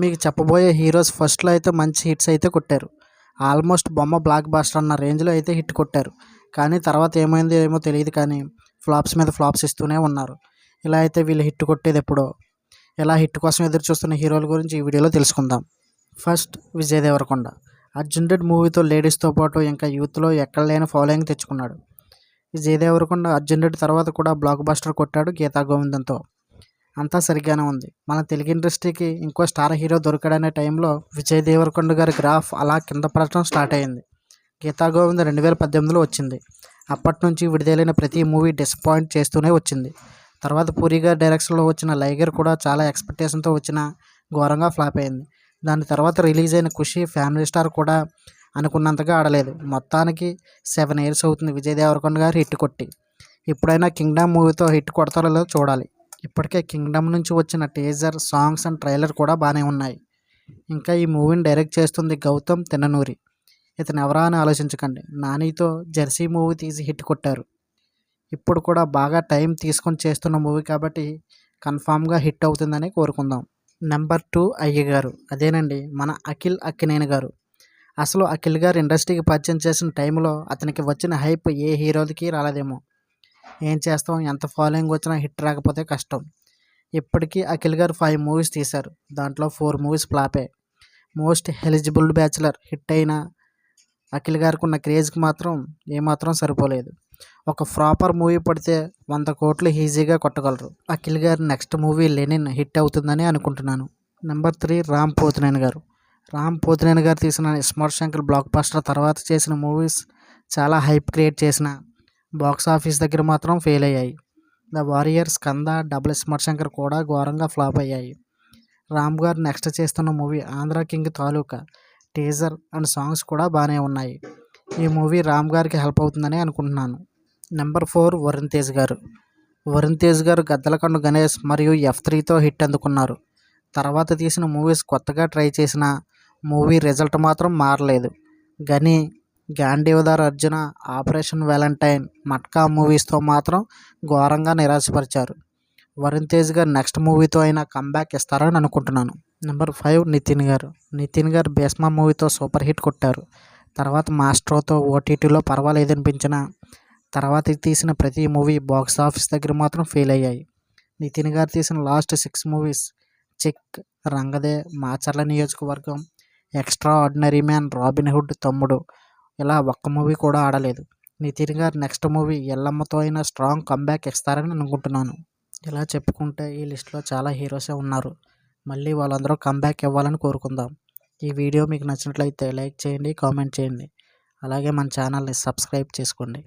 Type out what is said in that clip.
మీకు చెప్పబోయే హీరోస్ ఫస్ట్లో అయితే మంచి హిట్స్ అయితే కొట్టారు. ఆల్మోస్ట్ బొమ్మ బ్లాక్ బాస్టర్ అన్న రేంజ్లో అయితే హిట్ కొట్టారు. కానీ తర్వాత ఏమైందో ఏమో తెలియదు కానీ ఫ్లాప్స్ మీద ఫ్లాప్స్ ఇస్తూనే ఉన్నారు. ఇలా అయితే వీళ్ళు హిట్ కొట్టేది ఎప్పుడో ఇలా హిట్ కోసం ఎదురు చూస్తున్న హీరోల గురించి ఈ వీడియోలో తెలుసుకుందాం. ఫస్ట్ విజయ్ దేవరకొండ. అర్జున్ రెడ్ మూవీతో లేడీస్తో పాటు ఇంకా యూత్లో ఎక్కడ లేని ఫాలోయింగ్ తెచ్చుకున్నాడు. విజయ్ దేవరకొండ అర్జున్ రెడ్ తర్వాత కూడా బ్లాక్ బాస్టర్ కొట్టాడు గీతా గోవిందంతో. అంతా సరిగ్గానే ఉంది. మన తెలుగు ఇండస్ట్రీకి ఇంకో స్టార్ హీరో దొరికాడనే టైంలో విజయ్ దేవరకొండ గారి గ్రాఫ్ అలా కింద పడటం స్టార్ట్ అయింది. గీతా గోవింద రెండు వేల పద్దెనిమిదిలో వచ్చింది. అప్పటి నుంచి విడుదలైన ప్రతి మూవీ డిసప్పాయింట్ చేస్తూనే వచ్చింది. తర్వాత పూరి గారి డైరెక్షన్లో వచ్చిన లైగర్ కూడా చాలా ఎక్స్పెక్టేషన్తో వచ్చిన ఘోరంగా ఫ్లాప్ అయింది. దాని తర్వాత రిలీజ్ అయిన ఖుషి ఫ్యామిలీ స్టార్ కూడా అనుకున్నంతగా ఆడలేదు. మొత్తానికి సెవెన్ ఇయర్స్ అవుతుంది విజయ్ దేవరకొండ గారు హిట్ కొట్టి. ఇప్పుడైనా కింగ్డమ్ మూవీతో హిట్ కొడతారో లేదో చూడాలి. ఇప్పటికే కింగ్డమ్ నుంచి వచ్చిన టీజర్ సాంగ్స్ అండ్ ట్రైలర్ కూడా బాగానే ఉన్నాయి. ఇంకా ఈ మూవీని డైరెక్ట్ చేస్తుంది గౌతమ్ తిన్ననూరి. ఇతను ఎవరా అని ఆలోచించకండి. నానితో జెర్సీ మూవీ తీసి హిట్ కొట్టారు. ఇప్పుడు కూడా బాగా టైం తీసుకొని చేస్తున్న మూవీ కాబట్టి కన్ఫామ్గా హిట్ అవుతుందని కోరుకుందాం. నెంబర్ టూ అయ్య గారు. అదేనండి మన అఖిల్ అక్కినేని గారు. అసలు అఖిల్ గారు ఇండస్ట్రీకి పరిచయం చేసిన టైంలో అతనికి వచ్చిన హైప్ ఏ హీరోలకి రాలేదేమో. ఏం చేస్తాం? ఎంత ఫాలోయింగ్ వచ్చినా హిట్ రాకపోతే కష్టం. ఇప్పటికీ అఖిల్ గారు ఫైవ్ మూవీస్ తీశారు. దాంట్లో ఫోర్ మూవీస్ ఫ్లాపే. మోస్ట్ ఎలిజిబుల్ బ్యాచులర్ హిట్ అయిన అఖిల్ గారికి ఉన్న క్రేజ్కి మాత్రం ఏమాత్రం సరిపోలేదు. ఒక ప్రాపర్ మూవీ పడితే వంద కోట్లు ఈజీగా కొట్టగలరు. అఖిల్ గారి నెక్స్ట్ మూవీ లెనిన్ హిట్ అవుతుందని అనుకుంటున్నాను. నెంబర్ త్రీ రామ్ పోతినేని గారు. రామ్ పోతినేని గారు తీసిన స్మార్ట్ శంకర్ బ్లాక్ బస్టర్ తర్వాత చేసిన మూవీస్ చాలా హైప్ క్రియేట్ చేసిన బాక్స్ ఆఫీస్ దగ్గర మాత్రం ఫెయిల్ అయ్యాయి. ద వారియర్స్ కంద డబుల్ స్మార్ట్ శంకర్ కూడా ఘోరంగా ఫ్లాప్ అయ్యాయి. రామ్ గారు నెక్స్ట్ చేస్తున్న movie Andhra king Taluka teaser and songs కూడా బాగానే ఉన్నాయి. ఈ మూవీ రామ్ గారికి హెల్ప్ అవుతుందని అనుకుంటున్నాను. నెంబర్ ఫోర్ వరుణ్ తేజ్ గారు. వరుణ్ తేజ్ గారు గద్దలకండు గణేష్ మరియు ఎఫ్ త్రీతో హిట్ అందుకున్నారు. తర్వాత తీసిన మూవీస్ కొత్తగా ట్రై చేసిన మూవీ రిజల్ట్ మాత్రం మారలేదు. గని గాంధీవదార్ అర్జున ఆపరేషన్ వ్యాలంటైన్ మట్కా మూవీస్తో మాత్రం ఘోరంగా నిరాశపరిచారు. వరుణ్ తేజ్ గారు నెక్స్ట్ మూవీతో అయినా కంబ్యాక్ ఇస్తారని అనుకుంటున్నాను. నెంబర్ ఫైవ్ నితిన్ గారు. నితిన్ గారు భీష్మ మూవీతో సూపర్ హిట్ కొట్టారు. తర్వాత మాస్ట్రోతో ఓటీటీలో పర్వాలేదనిపించిన తర్వాత తీసిన ప్రతి మూవీ బాక్స్ ఆఫీస్ దగ్గర మాత్రం ఫెయిల్ అయ్యాయి. నితిన్ గారు తీసిన last six movies check Rangde Macherla Niyojakavargam extra ordinary man robin hood Thammudu ఇలా ఒక్క మూవీ కూడా ఆడలేదు. నితిన్ గారు నెక్స్ట్ మూవీ ఎల్లమ్మతో అయినా స్ట్రాంగ్ కంబ్యాక్ ఇస్తారని అనుకుంటున్నాను. ఇలా చెప్పుకుంటే ఈ లిస్ట్లో చాలా హీరోసే ఉన్నారు. మళ్ళీ వాళ్ళందరూ కంబ్యాక్ ఇవ్వాలని కోరుకుందాం. ఈ వీడియో మీకు నచ్చినట్లయితే లైక్ చేయండి కామెంట్ చేయండి. అలాగే మన ఛానల్ని సబ్స్క్రైబ్ చేసుకోండి.